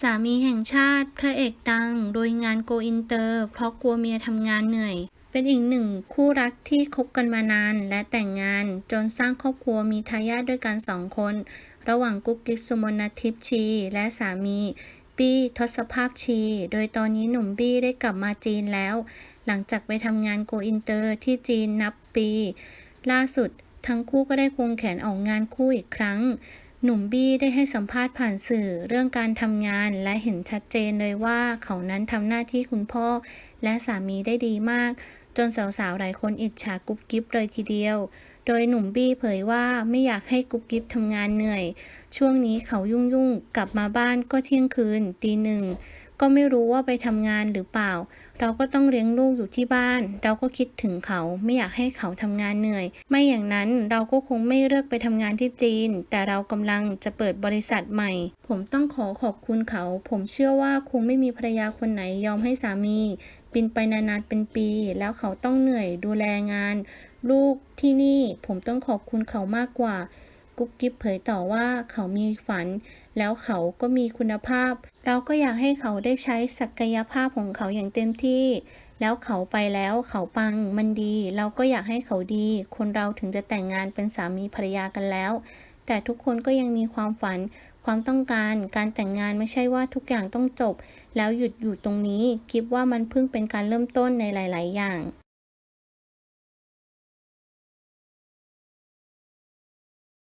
สามีแห่งชาติพระเอกดัง โดยงานโกอินเตอร์ เพราะกลัวเมียทำงานเหนื่อย เป็นอีกหนึ่งคู่รักที่คบกันมานานและแต่งงานจนสร้างครอบครัวมีทายาทด้วยกันสองคน ระหว่างกุ๊กกิ๊กสุมนทิพชี และสามีบี้ทศภาพชี โดยตอนนี้หนุ่มบี้ได้กลับมาจีนแล้ว หลังจากไปทำงานโกอินเตอร์ที่จีนนับปี ล่าสุดทั้งคู่ก็ได้ควงแขนออกงานคู่อีกครั้ง หนุ่มบี้ได้ให้สัมภาษณ์ผ่านสื่อเรื่องการทำงานและเห็นชัดเจนเลยว่าเขานั้นทำหน้าที่คุณพ่อ และสามีได้ดีมาก จนสาวๆ หลายคนอิจฉากุ๊บกิ๊บเลยทีเดียว โดยหนุ่มบี้เผยว่าไม่อยากให้กุ๊บกิ๊บทำงานเหนื่อย ช่วงนี้เขายุ่งๆ กลับมาบ้านก็เที่ยงคืนตีหนึ่ง ก็ไม่รู้ว่าไปทำงานหรือเปล่า เราก็ต้องเลี้ยงลูกอยู่ที่บ้าน เราก็คิดถึงเขาไม่อยากให้เขาทำงานเหนื่อย ไม่อย่างนั้นเราก็คงไม่เลือกไปทำงานที่จีน แต่เรากำลังจะเปิดบริษัทใหม่ ผมต้องขอขอบคุณเขา ผมเชื่อว่าคงไม่มีภรรยาคนไหนยอมให้สามี บินไปนานๆเป็นปี แล้วเขาต้องเหนื่อยดูแลงาน ลูกที่นี่ผมต้องขอบคุณเขามากกว่า กุ๊บกิ๊บเผยต่อว่าเขามีฝัน แล้วเขาก็มีคุณภาพ เราก็อยากให้เขาได้ใช้ศักยภาพของเขาอย่างเต็มที่ แล้วเขาไปแล้วเขาปังมันดี เราก็อยากให้เขาดี คนเราถึงจะแต่งงานเป็นสามีภรรยากันแล้ว แต่ทุกคนก็ยังมีความฝัน ความต้องการการแต่งงานไม่ใช่ว่าทุกอย่างต้องจบ แล้วหยุดอยู่ตรงนี้กิบว่ามันเพิ่งเป็นการเริ่มต้นในหลาย ๆ อย่าง